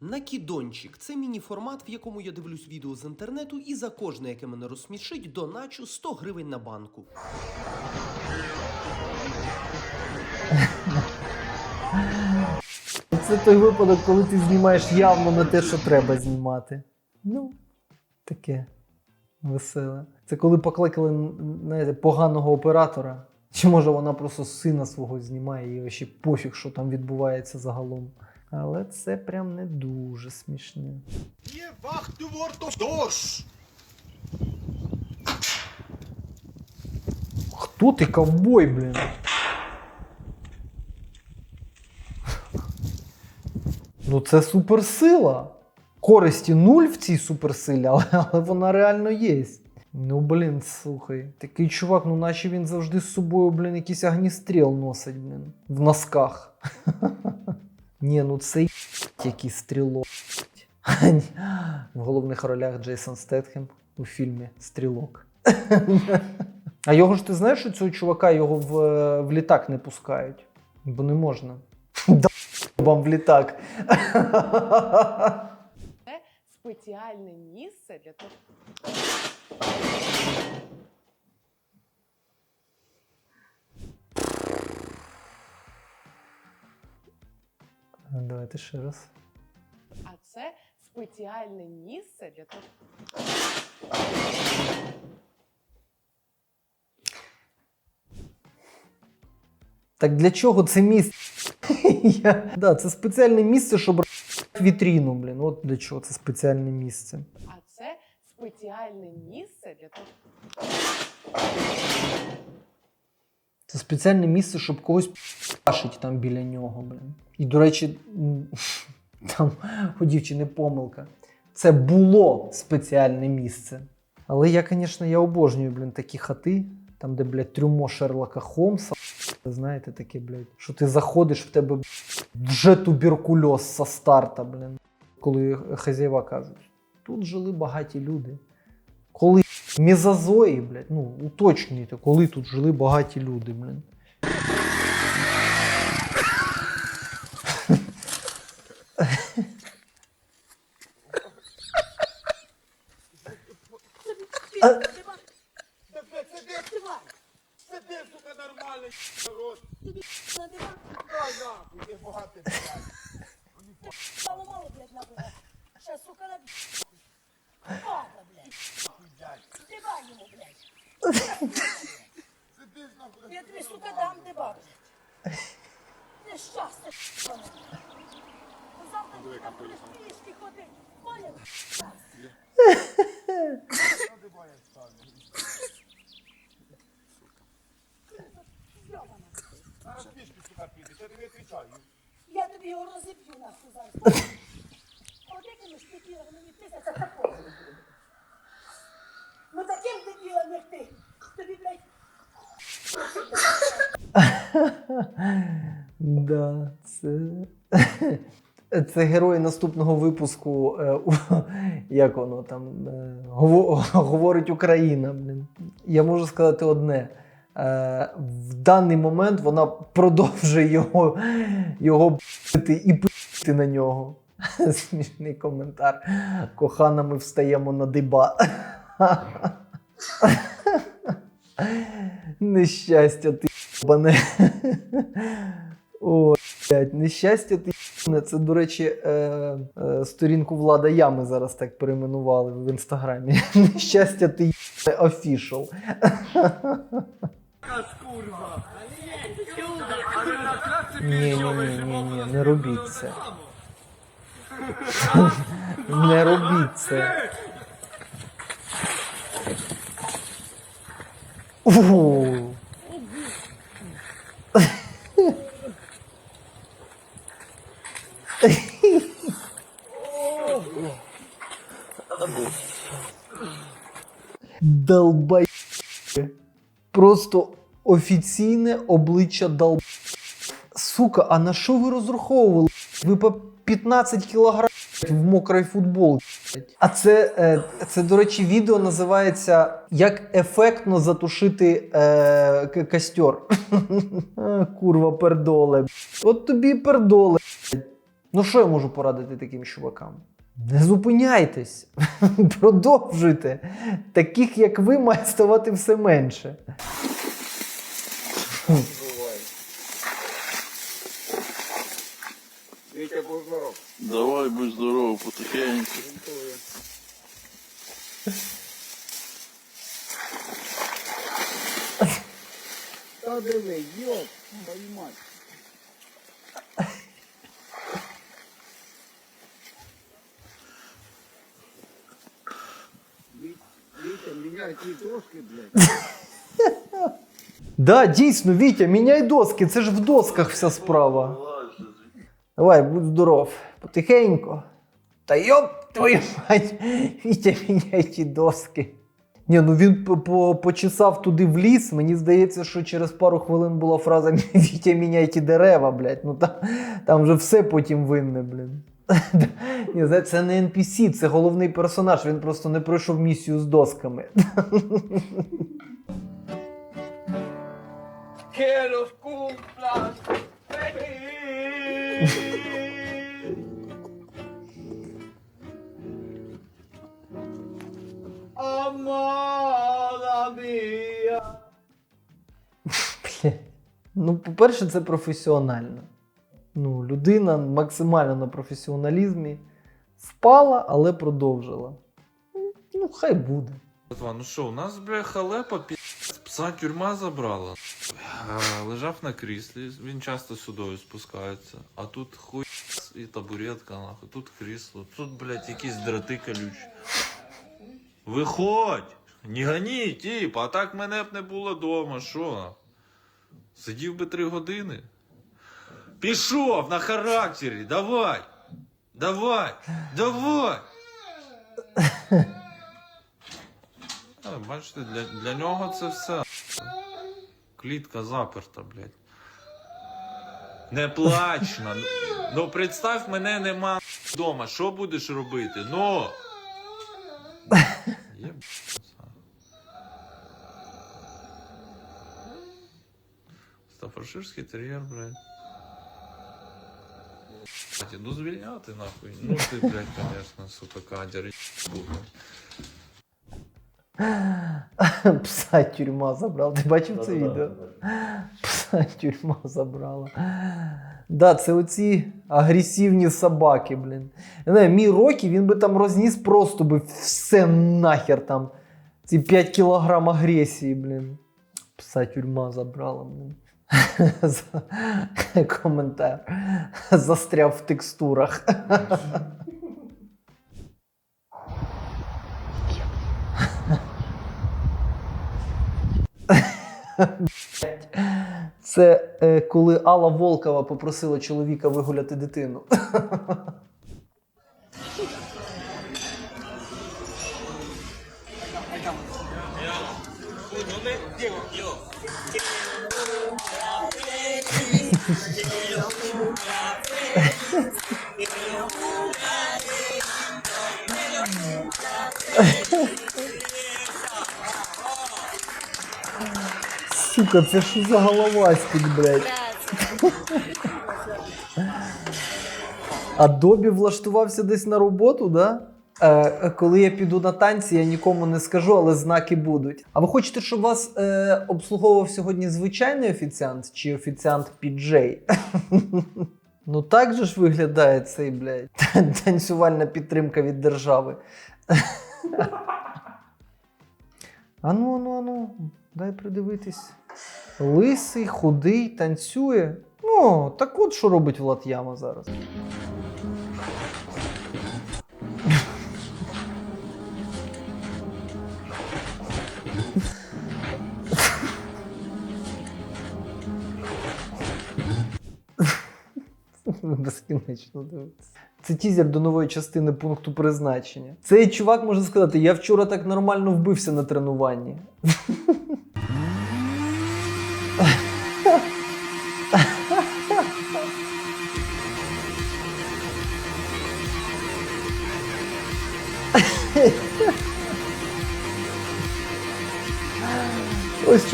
Накідончик це міні-формат, в якому я дивлюсь відео з інтернету, і за кожне, яке мене розсмішить, доначу 100 гривень на банку. Це той випадок, коли ти знімаєш явно не те, що треба знімати. Ну, таке веселе. Це коли покликали знаєте, поганого оператора. Чи може вона просто сина свого знімає і ще пофіг, що там відбувається загалом. Але це прям не дуже смішне. Of doors. Хто ти ковбой, блін? Ну, це суперсила. Користі нуль в цій суперсилі, але, але вона реально є. Ну, блін, слухай. Такий чувак, ну наче він завжди з собою, блін, якийсь огністріл носить, блін. В носках. Ні, ну це який стрілок. В головних ролях Джейсон Стетхем у фільмі Стрілок. А його ж ти знаєш, що цього чувака його в, в літак не пускають? Бо не можна. Да вам в літак. Це спеціальне місце для того. Давайте ще раз. А це спеціальне місце для того. Так для чого це місце? Я... Да, це спеціальне місце, щоб вітріну, блін. От для чого це спеціальне місце. А це спеціальне місце для того. Це спеціальне місце, щоб когось пашить там біля нього, блін. І, до речі, там у дівчини помилка. Це було спеціальне місце. Але я, звісно, я обожнюю, блін, такі хати, там, де, блядь, трюмо Шерлока Холмса. Знаєте, таке, блядь, що ти заходиш, в тебе вже туберкульоз со старта, блін. Коли хазяєва кажуть, тут жили багаті люди. Коли Мезозої, блядь, ну уточнюйте, коли тут жили багаті люди, блін. Тебе сиди, сиди, сука, нормально, рот. Дай нахуй, ти багатий. Мало мало, блядь, набила. Ще, сука, на Папа, блядь. Дебай йому, блядь. Сиди нахуй. Я тобі, сука, дам деба, блядь. Нещастя, сука. Завтра ти там будеш пішки ходити. Поняв? Зйобана. Зараз пішки, сука, підеш, я тобі відповідаю. Я тобі його розіб'ю, нахуй, зараз. От якими ж дебілами мені писаться такого? Ну таким дебілом, як ти. Тобі, блядь, Да, це. Це герой наступного випуску, е, як воно там е, говорить Україна. Я можу сказати одне. Е, В даний момент вона продовжує його, його і пити на нього. Смішний коментар. Кохана, ми встаємо на диба. Нещастя ти бане. О, блядь, нещастя ти єбане. Це, до речі, е, е, сторінку влада ями зараз так перейменували в інстаграмі. Нещастя ти єбане official. Ні, ні, ні, ні, ні, не робіть це. Не робіть це. О. Долбай. Просто офіційне обличчя долб. Сука, а на що ви розраховували? Ви по 15 кілограм в мокрий футбол. А це, е, це, до речі, відео називається Як ефектно затушити е, костер. Курва, пердоле. От тобі пердоле. Ну що я можу порадити таким чувакам? Не зупиняйтесь, продовжуйте. Таких, як ви, має ставати все менше. Давай, будь здоров, потихеньку. Та диви, йоп, твою мать. Вітя, міняй ті трошки, блядь. Да, дійсно, Вітя, міняй доски, це ж в досках вся справа. Давай, будь здоров, Потихеньку. Та йоп твою мать, Вітя, міняй ті доски. Ні, ну він по- по- почесав туди в ліс. Мені здається, що через пару хвилин була фраза Вітя, міняй ті дерева, блядь. Ну там, там вже все потім винне, блін. Ні, це не NPC, це головний персонаж. Він просто не пройшов місію з досками. Que los cumplas feliz. Ну, по-перше, це професіонально. Ну, людина максимально на професіоналізмі впала, але продовжила. Ну, хай буде. Братва, ну що, у нас, бля, халепа, пі... пса тюрма забрала. Лежав на кріслі, він часто сюдою спускається. А тут хуй і табуретка, нахуй, тут крісло, тут, блядь, якісь дроти колючі. Виходь! Не гані, тіп, а так мене б не було дома, що? Сидів би три години. Пішов на характері, давай! Давай! Давай! А, бачите, для, для нього це все. Клітка заперта, блядь. Не плач. Ну представ, мене нема вдома. Що будеш робити? Ну. Є Стафарширський тер'єр, блядь. Ну звільняти нахуй. Ну ти, блядь, конечно, сука, кадір. Пса тюрма забрав. Ти бачив це відео? Пса тюрма забрала. Да, це оці агресивні собаки, блін. Знаю, мій Рокі, він би там розніс просто би все нахер там. Ці 5 кілограм агресії, блін. Пса тюрма забрала, блін. Коментар. Застряв в текстурах. Це е, коли Алла Волкова попросила чоловіка вигуляти дитину. Сука, це що за головастик, блядь? А Добі влаштувався десь на роботу, да? Е, коли я піду на танці, я нікому не скажу, але знаки будуть. А ви хочете, щоб вас е, обслуговував сьогодні звичайний офіціант чи офіціант піджей? Ну так же ж виглядає цей, блядь, танцювальна підтримка від держави. Ану, ану, ану, дай придивитись. Лисий, худий, танцює. Ну, так от що робить Влад Яма зараз. Безкінечно дивитися. Це тізер до нової частини пункту призначення. Цей чувак може сказати: я вчора так нормально вбився на тренуванні.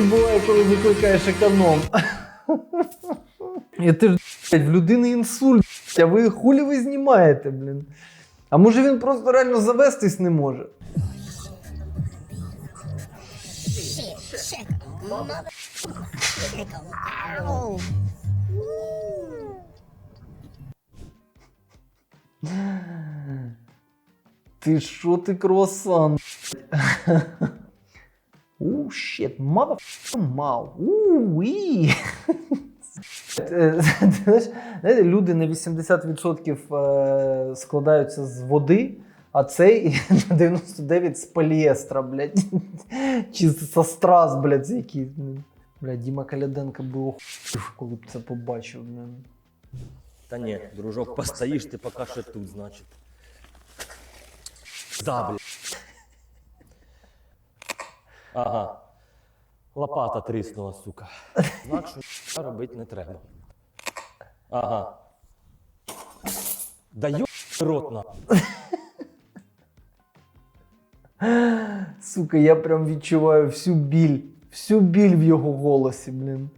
Що буває, коли викликаєш економ. І ти ж блядь, в людини інсульт А ви хулі ви знімаєте, блін? А може він просто реально завестись не може? Ти що ти круасан? У, щет, motherfucking мав. Уі. Е, знаєте, люди на 80% е, складаються з води, а цей на 99% з поліестра, блядь. Чи со страз, блядь, з який. Блядь, Діма Каляденко був охуєв, коли б це побачив. Та ні, дружок, постоїш ти поки що тут, значить. Да, бля. Ага. Лопата тріснула, сука. Знак, що робити не треба. Ага. Да йо рот. Сука, я прям відчуваю всю біль, всю біль в його голосі, блін.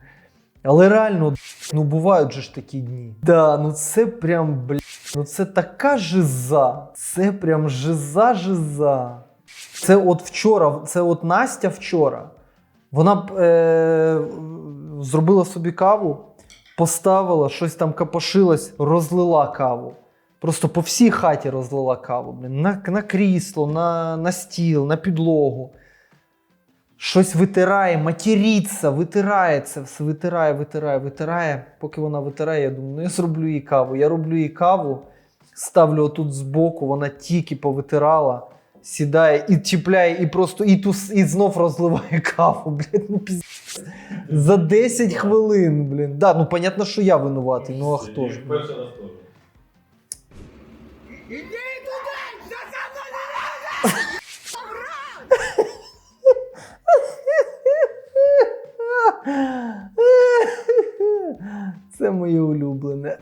Але реально, ну бувають же ж такі дні. Да, ну це прям, блін, ну це така жиза. Це прям жиза, жиза. Це от вчора, це от Настя вчора. Вона е, зробила собі каву, поставила, щось там капошилось, розлила каву. Просто по всій хаті розлила каву. На, на крісло, на, на стіл, на підлогу. Щось витирає, матеріться, витирає це все, витирає, витирає, витирає. Поки вона витирає, я думаю, ну я зроблю їй каву. Я роблю їй каву, ставлю отут збоку, вона тільки повитирала, сідає і чіпляє, і просто і, ту, і знов розливає каву. Блін, ну піздець. За 10 хвилин, блін. Да, ну понятно, що я винуватий, ну а хто ж? Іди туди! За мною не Це моє улюблене.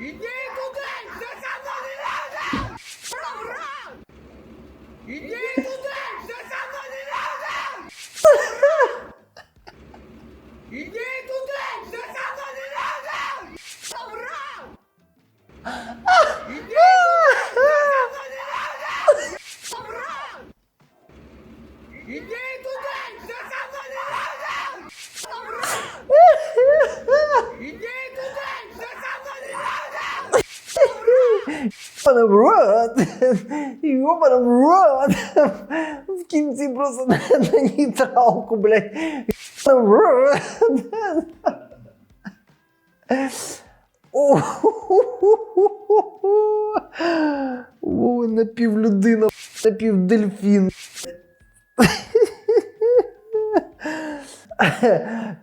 Іди туди! Що за мною не треба! Іди туди! Що за мною не треба! Іди туди! Що за мною не треба! Іди туди! Що за мною не треба! Іди туди! Що за мною не треба! Іди туди! Що за мною не треба! Йобана в рот! Йобана в рот! В кінці просто на, на нейтралку, блядь. Йобана в рот! Ой, напівлюдина, напівдельфін.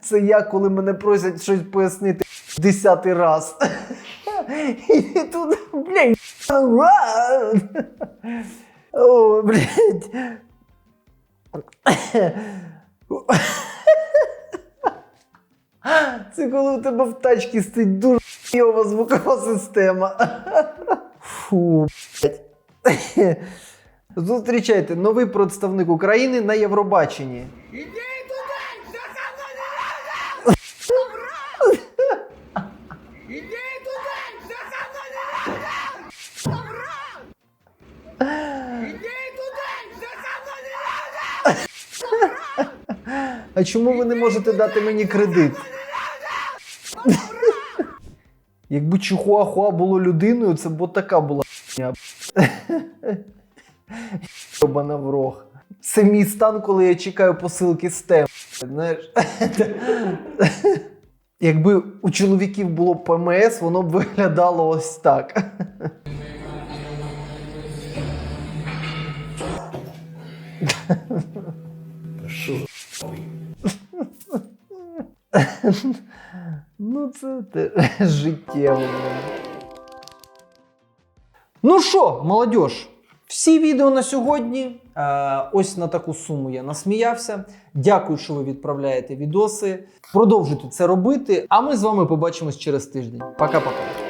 Це я, коли мене просять щось пояснити десятий раз. І тут, блядь. О, блядь. Це коли у тебе в тачці стоїть дуже йова звукова система. Фу. Зустрічайте новий представник України на Євробаченні. Іди туди! Іди туди! А чому ви не можете дати мені кредит? Якби Чихуахуа було людиною, це б така була. Йобана в рог. Це мій стан, коли я чекаю посилки з тем. Знаєш? Якби у чоловіків було ПМС, воно б виглядало ось так. Ну, це життєво. Ну що, молодь, всі відео на сьогодні. Е, ось на таку суму я насміявся. Дякую, що ви відправляєте відоси. Продовжуйте це робити. А ми з вами побачимось через тиждень. Пока-пока.